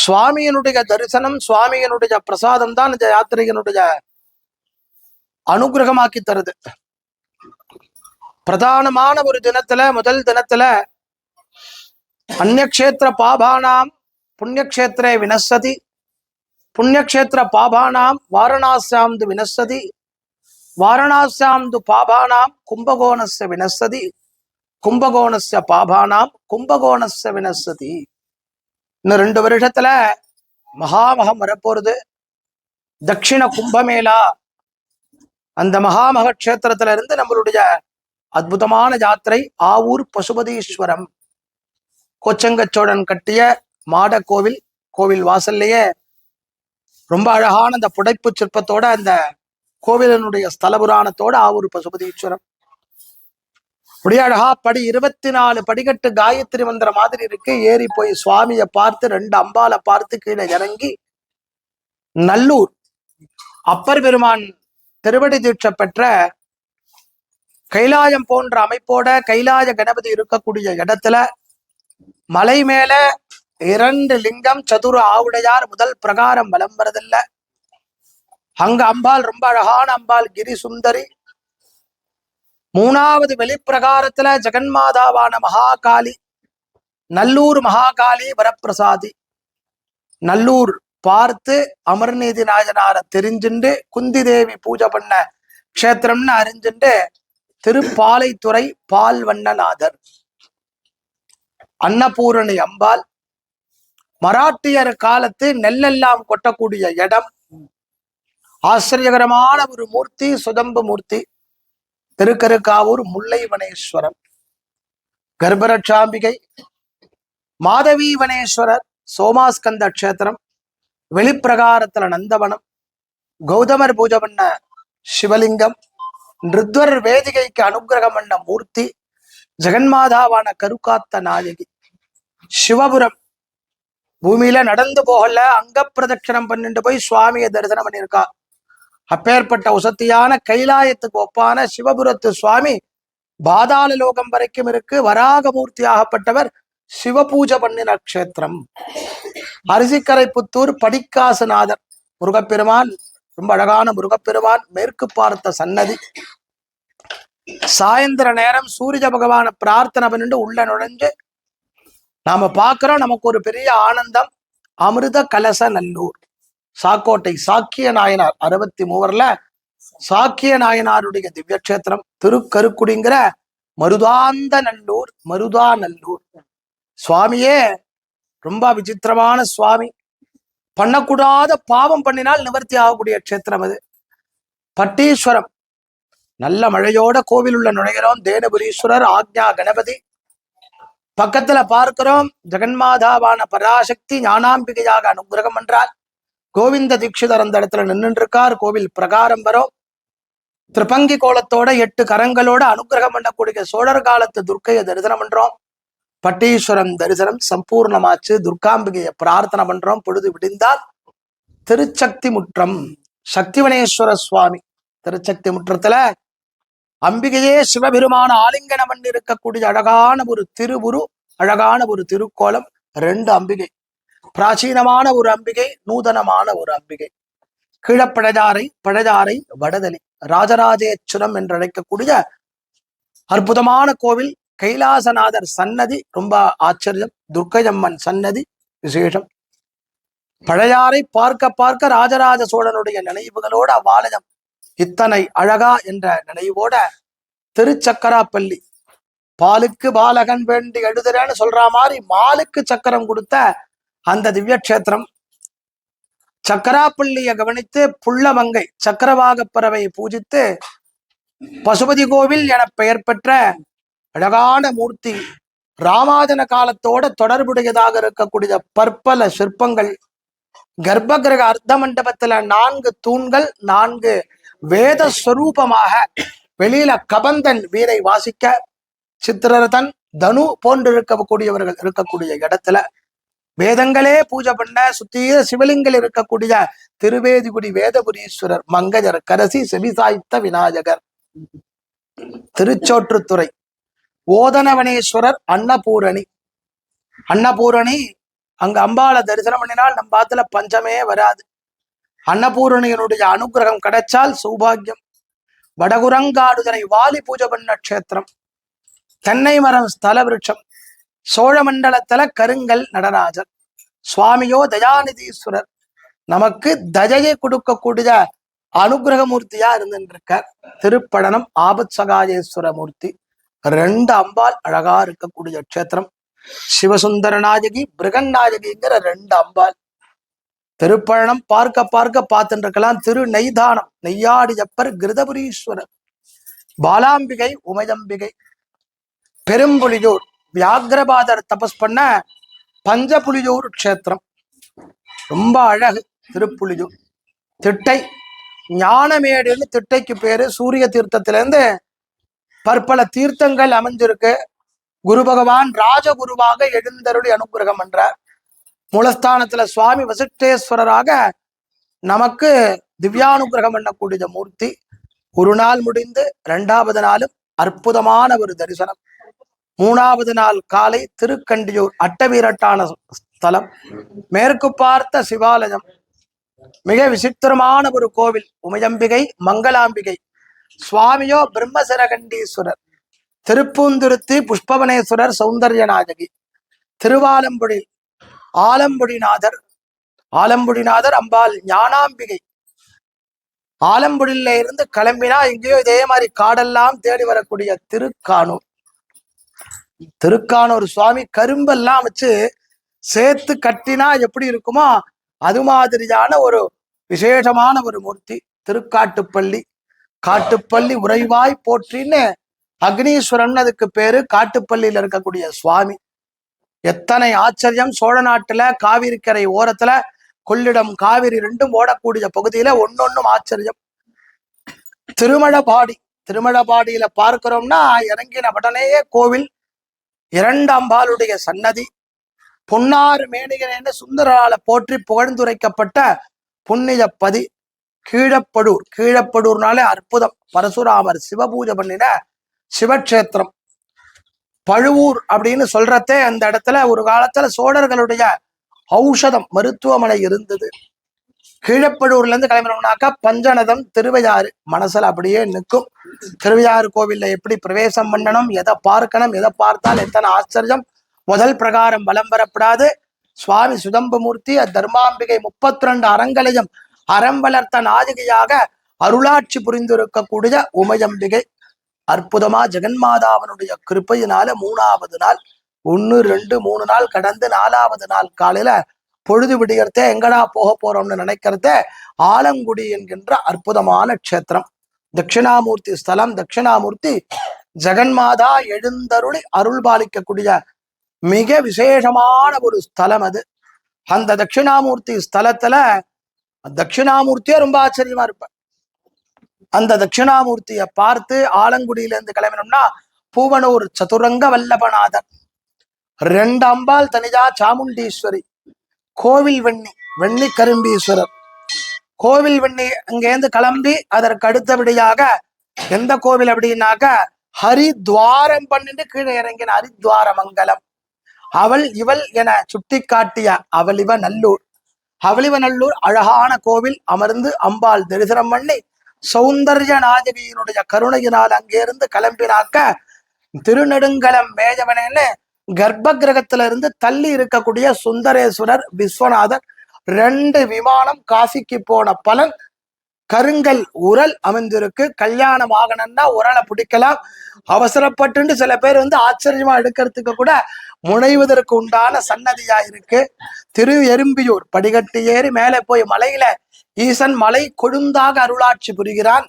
சுவாமியினுடைய தரிசனம் சுவாமியினுடைய பிரசாதம் தான் இந்த யாத்திரையினுடைய அனுகிரகமாக்கி தருது. பிரதானமான ஒரு தினத்துல முதல் தினத்துல அந்நக்ஷேத்திர பாபானாம் புண்ணியக்ஷேத்திரே வினசதி புண்ணியக்ஷேத்திர பாபானாம் வாரணாசியாம்து வினசதி வாரணாசியாம்து பாபானாம் கும்பகோணஸ்ய வினசதி கும்பகோணஸ்ய பாபானாம் கும்பகோணஸ்ய வினசதி இன்னும் ரெண்டு வருஷத்துல மகாமகம் வரப்போறது. தட்சிண கும்பமேளா. அந்த மகாமக கஷேத்திரத்துல இருந்து நம்மளுடைய அற்புதமான யாத்திரை ஆவூர் பசுபதீஸ்வரம். கோச்சங்கச்சோழன் கட்டிய மாட கோவில் கோவில் வாசல்லையே ரொம்ப அழகான அந்த புடைப்பு சிற்பத்தோட அந்த கோவிலனுடைய ஸ்தல புராணத்தோட ஆவூர் பசுபதீஸ்வரம். அப்படியே அழகா படி இருபத்தி நாலு படிக்கட்டு காயத்ரி மந்திர மாதிரி இருக்கு. ஏறி போய் சுவாமியை பார்த்து ரெண்டு அம்பால பார்த்து கீழே இறங்கி நல்லூர் அப்பர் பெருமான் திருவடி தீட்சை பெற்ற கைலாயம் போன்ற அமைப்போட கைலாய கணபதி இருக்கக்கூடிய இடத்துல மலை மேல இரண்டு லிங்கம் சதுர ஆவுடையார் முதல் பிரகாரம் வலம் அங்க அம்பாள் ரொம்ப அழகான அம்பாள் கிரி சுந்தரி மூணாவது வெளிப்பிரகாரத்துல ஜெகன்மாதாவான மகாகாளி நல்லூர் மகாகாளி வரப்பிரசாதி. நல்லூர் பார்த்து அமர்நீதி நாயனார தெரிஞ்சுண்டு குந்தி தேவி பூஜை பண்ண க்ஷேத்திரம்னு அறிஞ்சுண்டு திருப்பாலைத்துறை பால்வண்ணநாதர். அன்னபூரணி அம்பாள் மராட்டியர் காலத்து நெல்லெல்லாம் கொட்டக்கூடிய இடம் ஆச்சரியகரமான ஒரு மூர்த்தி சுதம்பு மூர்த்தி. திருக்கருக்காவூர் முல்லைவனேஸ்வரம் கர்ப்பரட்சாம்பிகை மாதவீவனேஸ்வரர் சோமாஸ்கந்த க்ஷேத்திரம் வெளிப்பிரகாரத்துல நந்தவனம் கௌதமர் பூஜை பண்ண சிவலிங்கம் நிருத்வர் வேதிகைக்கு அனுகிரகம் பண்ண மூர்த்தி ஜெகன்மாதாவான கருக்காத்த நாயகி. சிவபுரம் பூமியில நடந்து போகல அங்க பிரதட்சணம் பண்ணிட்டு போய் சுவாமியை தரிசனம் பண்ணியிருக்கா. அப்பேற்பட்ட உசத்தியான கைலாயத்துக்கு ஒப்பான சிவபுரத்து சுவாமி பாதாள லோகம் வரைக்கும் இருக்கு. வராகமூர்த்தி ஆகப்பட்டவர் சிவபூஜை பண்ணின க்ஷேத்திரம். அரிசிக்கரை புத்தூர் படிக்காசுநாதர் முருகப்பெருமான் ரொம்ப அழகான முருகப்பெருமான் மேற்கு பார்த்த சன்னதி. சாயந்தர நேரம் சூரிய பகவான பிரார்த்தனை பண்ணிட்டு உள்ள நுழைஞ்சு நாம பாக்குறோம் நமக்கு ஒரு பெரிய ஆனந்தம். அமிர்த கலச நல்லூர். சாக்கோட்டை சாக்கிய நாயனார் அறுபத்தி மூவர்ல சாக்கிய நாயனாருடைய திவ்யக்ஷேத்திரம் திருக்கருக்குடிங்கிற மருதாந்த நல்லூர் மருதா நல்லூர். சுவாமியே ரொம்ப விசித்திரமான சுவாமி. பண்ணக்கூடாத பாவம் பண்ணினால் நிவர்த்தி ஆகக்கூடிய க்ஷேத்திரம் அது. பட்டீஸ்வரம். நல்ல மழையோட கோவில் உள்ள நுழைகிறோம். தேனபுரீஸ்வரர் ஆக்ஞா கணபதி. பக்கத்துல பார்க்கிறோம். ஜெகன்மாதாவான பராசக்தி ஞானாம்பிகையாக அனுகிரகம் என்றால் கோவிந்த தீட்சிதர் அந்த இடத்துல நின்றுட்டு இருக்கார் கோவில் பிரகாரம் வரும். திருப்பங்கி கோலத்தோட எட்டு கரங்களோட அனுகிரகம் பண்ணக்கூடிய சோழர் காலத்து துர்க்கையை தரிசனம் பண்றோம். பட்டீஸ்வரம் தரிசனம் சம்பூர்ணமாச்சு. துர்காம்பிகையை பிரார்த்தனை பண்றோம். பொழுது விடிந்தால் திருச்சக்தி முற்றம் சக்திவனேஸ்வர சுவாமி திருச்சக்தி முற்றத்துல அம்பிகையே சிவபெருமான ஆலிங்கனம் பண்ணி இருக்கக்கூடிய அழகான ஒரு திருவுரு அழகான ஒரு திருக்கோலம் ரெண்டு அம்பிகை. பிராச்சீனமான ஒரு அம்பிகை நூதனமான ஒரு அம்பிகை. கீழப்பழஜாரை பழஜாரை வடதலி ராஜராஜேச்சுரம் என்று அழைக்கக்கூடிய அற்புதமான கோவில் கைலாசநாதர் சன்னதி ரொம்ப ஆச்சரியம். துர்க்கையம்மன் சன்னதி விசேஷம். பழையாறை பார்க்க பார்க்க ராஜராஜ சோழனுடைய நினைவுகளோட அவ்வாலயம் இத்தனை அழகா என்ற நினைவோட திருச்சக்கராப்பள்ளி பாலுக்கு பாலகன் வேண்டி எழுதுறேன்னு சொல்ற மாதிரி மாலுக்கு சக்கரம் கொடுத்த அந்த திவ்ய கஷேத்திரம் சக்கராப்பள்ளியை கவனித்து புள்ளமங்கை சக்கரவாகப் பறவை பூஜித்து பசுபதி கோவில் என பெயர் பெற்ற அழகான மூர்த்தி ராமாஜன காலத்தோட தொடர்புடையதாக இருக்கக்கூடிய பற்பல சிற்பங்கள் கர்ப்ப கிரக அர்த்த மண்டபத்துல நான்கு தூண்கள் நான்கு வேத ஸ்வரூபமாக வெளியில கபந்தன் வீரை வாசிக்க சித்திரரதன் தனு போன்று இருக்கக்கூடியவர்கள் இருக்கக்கூடிய இடத்துல வேதங்களே பூஜை பண்ண சுத்தீர சிவலிங்கல் இருக்கக்கூடிய திருவேதிகுடி வேதபுரீஸ்வரர் மங்கஜர் கரசி செவிசாய்த்த விநாயகர். திருச்சோற்றுத்துறை. ஓதனவனேஸ்வரர் அன்னபூரணி. அன்னபூரணி அங்க அம்பாளை தரிசனம் பண்ணினால் நம்ம பாத்துல பஞ்சமே வராது. அன்னபூரணியனுடைய அனுகிரகம் கிடைச்சால் சௌபாகியம். வடகுரங்காடுதனை வாலி பூஜை பண்ண க்ஷேத்திரம். தென்னை மரம் ஸ்தல விருட்சம். சோழமண்டலத்துல கருங்கல் நடராஜர். சுவாமியோ தயாநிதீஸ்வரர். நமக்கு தஜையை கொடுக்கக்கூடிய அனுகிரகமூர்த்தியா இருந்துருக்கார். திருப்படனம் ஆபத் சகாயேஸ்வர மூர்த்தி ரெண்டு அம்பாள் அழகா இருக்கக்கூடிய க்ஷேத்திரம். சிவசுந்தர நாயகி பிரகன் நாயகிங்கிற ரெண்டு அம்பாள். திருப்பழனம் பார்க்க பார்க்க பார்த்துட்டு இருக்கலாம் திரு நெய்தானம் நெய்யாடியப்பர் கிருதபுரீஸ்வரர். பாலாம்பிகை உமையம்பிகை. பெரும்புலியூர் வியாகிரபாதர் தபஸ் பண்ண பஞ்சபுலியூர் க்ஷேத்திரம். ரொம்ப அழகு திருப்புலியூர். திட்டை ஞானமேடுன்னு திட்டைக்கு பேரு. சூரிய தீர்த்தத்திலேருந்து பற்பல தீர்த்தங்கள் அமைஞ்சிருக்கு. குரு பகவான் ராஜகுருவாக எழுந்தருளி அனுகிரகம் பண்றார். மூலஸ்தானத்துல சுவாமி வசிஷ்டேஸ்வரராக நமக்கு திவ்யானுகிரகம் பண்ணக்கூடிய மூர்த்தி. ஒரு நாள் முடிந்து இரண்டாவது நாளும் அற்புதமான ஒரு தரிசனம். மூணாவது நாள் காலை திருக்கண்டியூர் அட்டவீரட்டான ஸ்தலம். மேற்கு பார்த்த சிவாலயம். மிக விசித்திரமான ஒரு கோவில். உமையம்பிகை மங்களாம்பிகை. சுவாமியோ பிரம்மசரகண்டீஸ்வரர். திருப்பூந்துருத்தி புஷ்பவனேஸ்வரர் சௌந்தர்யநாயகி. திருவாலம்புடி ஆலம்புடிநாதர். ஆலம்புடிநாதர் அம்பாள் ஞானாம்பிகை. ஆலம்புடியில இருந்து கிளம்பினா எங்கேயோ இதே மாதிரி காடெல்லாம் தேடி வரக்கூடிய திருக்கானூர். திருக்கானூர் சுவாமி கரும்பெல்லாம் வச்சு சேர்த்து கட்டினா எப்படி இருக்குமோ அது மாதிரியான ஒரு விசேஷமான ஒரு மூர்த்தி. திருக்காட்டுப்பள்ளி. காட்டுப்பள்ளி உறைவாய் போற்றின்னு அக்னீஸ்வரன் அதுக்கு பேரு. காட்டுப்பள்ளியில இருக்கக்கூடிய சுவாமி. எத்தனை ஆச்சரியம். சோழ நாட்டுல காவிரிக்கரை ஓரத்துல கொள்ளிடம் காவிரி ரெண்டும் ஓடக்கூடிய பகுதியில ஒன்னொன்னும் ஆச்சரியம். திருமழபாடி. திருமழபாடியில பார்க்கிறோம்னா இறங்கின உடனேயே கோவில் இரண்டாம்பாளுடைய சன்னதி. பொன்னாறு மேனிகனேன்னு சுந்தரால போற்றி புகழ்ந்துரைக்கப்பட்ட புண்ணிய பதி கீழப்படூர். கீழப்படூர்னாலே அற்புதம். பரசுராமர் சிவபூஜை பண்ணின சிவக்ஷேத்திரம். பழுவூர் அப்படின்னு சொல்றதே அந்த இடத்துல ஒரு காலத்துல சோழர்களுடைய ஔஷதம் மருத்துவமனை இருந்தது. கீழப்படூர்ல இருந்து கிளம்பினோம்னாக்கா பஞ்சநதம் திருவையாறு. மனசுல அப்படியே நிற்கும். திருவையாறு கோவில்ல எப்படி பிரவேசம் பண்ணணும் எதை பார்க்கணும் எதை பார்த்தால் எத்தனை ஆச்சரியம். முதல் பிரகாரம் வலம் வரப்படாது. சுவாமி சுதம்பமூர்த்தி தர்மாம்பிகை முப்பத்தி ரெண்டு அரங்கலையும் அறம் வளர்த்த நாயகியாக அருளாட்சி புரிந்திருக்கக்கூடிய உமையம்பிகை. அற்புதமா ஜெகன்மாதாவனுடைய கிருப்பையினால மூணாவது நாள் ஒன்னு ரெண்டு மூணு நாள் கடந்து நாலாவது நாள் காலையில பொழுது விடியறதே எங்கடா போக போறோம்னு நினைக்கிறத ஆலங்குடி என்கின்ற அற்புதமான க்ஷேத்திரம். தட்சிணாமூர்த்தி ஸ்தலம் தட்சிணாமூர்த்தி ஜெகன்மாதா எழுந்தருளி அருள் பாலிக்கக்கூடிய மிக விசேஷமான ஒரு ஸ்தலம் அது. அந்த தட்சிணாமூர்த்தி ஸ்தலத்துல தட்சிணாமூர்த்தியே ரொம்ப ஆச்சரியமா இருப்ப. அந்த தட்சிணாமூர்த்தியை பார்த்து ஆலங்குடியில இருந்து கிளம்பினோம்னா பூவனூர் சதுரங்க வல்லபநாதர். ரெண்டு அம்பாள் தனிஜா சாமுண்டீஸ்வரி. கோவில் வெண்ணி வெண்ணி கரும்பீஸ்வரர். கோவில் வெண்ணி அங்கேருந்து கிளம்பி அதற்கு அடுத்தபடியாக எந்த கோவில் அப்படின்னாக்க ஹரித்வாரம் பண்ணிட்டு கீழே இறங்கின ஹரித்வார மங்கலம் அவள் இவள் என சுட்டி காட்டிய அவளிவ நல்லூர். அவளிவ நல்லூர் அழகான கோவில் அமர்ந்து அம்பாள் தரிசனம் பண்ணி சௌந்தர்ய நாயகியினுடைய கருணையினால் அங்கிருந்து கிளம்பினாக்க திருநெடுங்கலம் மேஜவனேன்னு கர்ப்ப கிரகத்துல இருந்து தள்ளி இருக்கக்கூடிய சுந்தரேஸ்வரர் விஸ்வநாதர் ரெண்டு விமானம் காசிக்கு போன பலன் கருங்கல் உரல் அமைந்திருக்கு. கல்யாணம் ஆகணும்னா உரலை பிடிக்கலாம். அவசரப்பட்டு சில பேர் வந்து ஆச்சரியமா எடுக்கிறதுக்கு கூட முனைவதற்கு உண்டான சன்னதியா இருக்கு. திரு எறும்பியூர் படிகட்டு ஏறி மேலே போய் மலையில ஈசன் மலை கொழுந்தாக அருளாட்சி புரிகிறான்.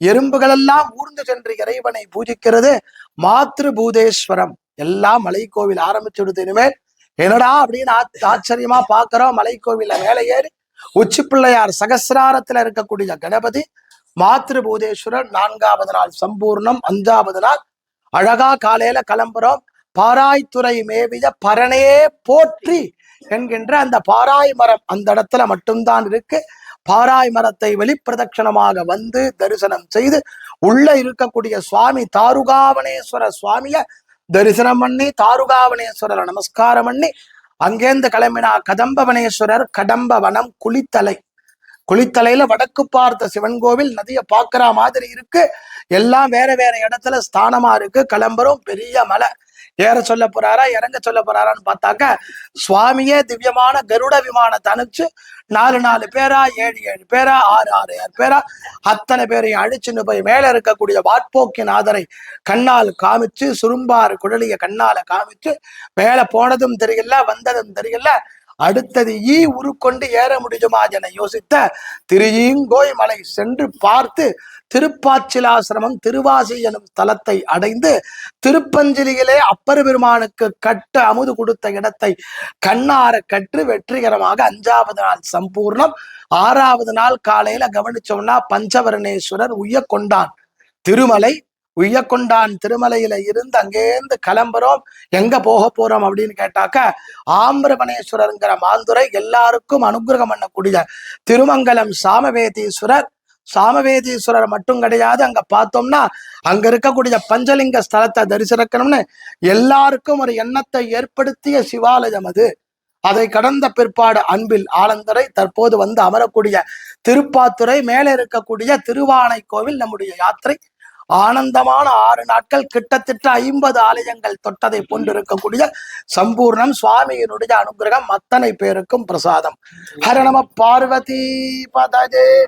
எறும்புகளெல்லாம் ஊர்ந்து சென்று இறைவனை பூஜிக்கிறது மாத்ரு பூதேஸ்வரம் எல்லாம் மலைக்கோவில் ஆரம்பிச்சு ஆரம்பிச்சுடுது இனிமேல் என்னடா அப்படின்னு ஆச்சரியமா பாக்குறோம் மலைக்கோவில மேலே ஏறி உச்சி பிள்ளையார் சகசிராரத்துல இருக்கக்கூடிய கணபதி மாத்ரு பூதேஸ்வரர் நான்காவது நாள் சம்பூர்ணம் அஞ்சாவது நாள் அழகா காலையில கிளம்புறோம். பாராய்த்துறை மேவிய பரணே போற்றி என்கின்ற அந்த பாராய் மரம் அந்த இடத்துல மட்டும்தான் இருக்கு. பாராய் மரத்தை வெளிப்பிரதட்சணமாக வந்து தரிசனம் செய்து உள்ள இருக்கக்கூடிய சுவாமி தாருகாவனேஸ்வர சுவாமிய தரிசனம் பண்ணி தாருகாவனேஸ்வரர் நமஸ்காரம் பண்ணி அங்கேருந்து கிளம்பினா கதம்பவனேஸ்வரர் கடம்பவனம் குளித்தலை. குளித்தலையில வடக்கு பார்த்த சிவன் கோவில் நதியை பார்க்குற மாதிரி இருக்கு. எல்லாம் வேற வேற இடத்துல ஸ்தானமா இருக்கு. கிளம்புறோம் பெரிய மலை. ஏற சொல்ல போறாரா இறங்க சொல்ல போறாரான்னு பார்த்தாக்க சுவாமியே திவ்யமான கருட விமானத்தை அனுப்பிச்சு நாலு நாலு பேரா ஏழு ஏழு பேரா ஆறு ஆறு ஆறு பேரா அத்தனை பேரையும் அழிச்சுன்னு போய் மேல இருக்கக்கூடிய வாட்போக்கின் ஆதரை கண்ணால் காமிச்சு சுரும்பாறு குழலிய கண்ணால காமிச்சு மேல போனதும் தெரியல வந்ததும் தெரியல அடுத்தது ஈ உருக்கொண்டு ஏற முடியுமா என யோசித்த திருஈங்கோய் மலை சென்று பார்த்து திருப்பாச்சிலாசிரமம் திருவாசி எனும் தலத்தை அடைந்து திருப்பஞ்சிலியிலே அப்பர் பெருமானுக்கு கட்டு அமுது கொடுத்த இடத்தை கண்ணார கற்று வெற்றிகரமாக அஞ்சாவது நாள் சம்பூர்ணம் ஆறாவது நாள் காலையில கவனிச்சோம்னா பஞ்சவரணேஸ்வரர் உய்ய கொண்டான் திருமலை உய்யக்கொண்டான் திருமலையில இருந்து அங்கேருந்து கிளம்புறோம். எங்க போக போறோம் அப்படின்னு கேட்டாக்க ஆம்பரவனேஸ்வரருங்கிற மாந்துரை எல்லாருக்கும் அனுகிரகம் பண்ணக்கூடிய திருமங்கலம் சாமவேதீஸ்வரர். சாமவேதீஸ்வரர் மட்டும் கிடையாது அங்க பார்த்தோம்னா அங்க இருக்கக்கூடிய பஞ்சலிங்க ஸ்தலத்தை தரிசிக்கணும்னு எல்லாருக்கும் ஒரு எண்ணத்தை ஏற்படுத்திய சிவாலயம் அது. அதை கடந்த பிற்பாடு அன்பில் ஆலந்தரை தற்போது வந்து அமரக்கூடிய திருப்பாத்துறை மேலே இருக்கக்கூடிய திருவானை கோவில் நம்முடைய யாத்திரை. ஆனந்தமான ஆறு நாட்கள் கிட்டத்தட்ட ஐம்பது ஆலயங்கள் தொட்டதை போன்றிருக்கக்கூடிய சம்பூர்ணம் சுவாமியினுடைய அனுகிரகம் அத்தனை பேருக்கும் பிரசாதம். ஹரணம நம பார்வதி பதஜே.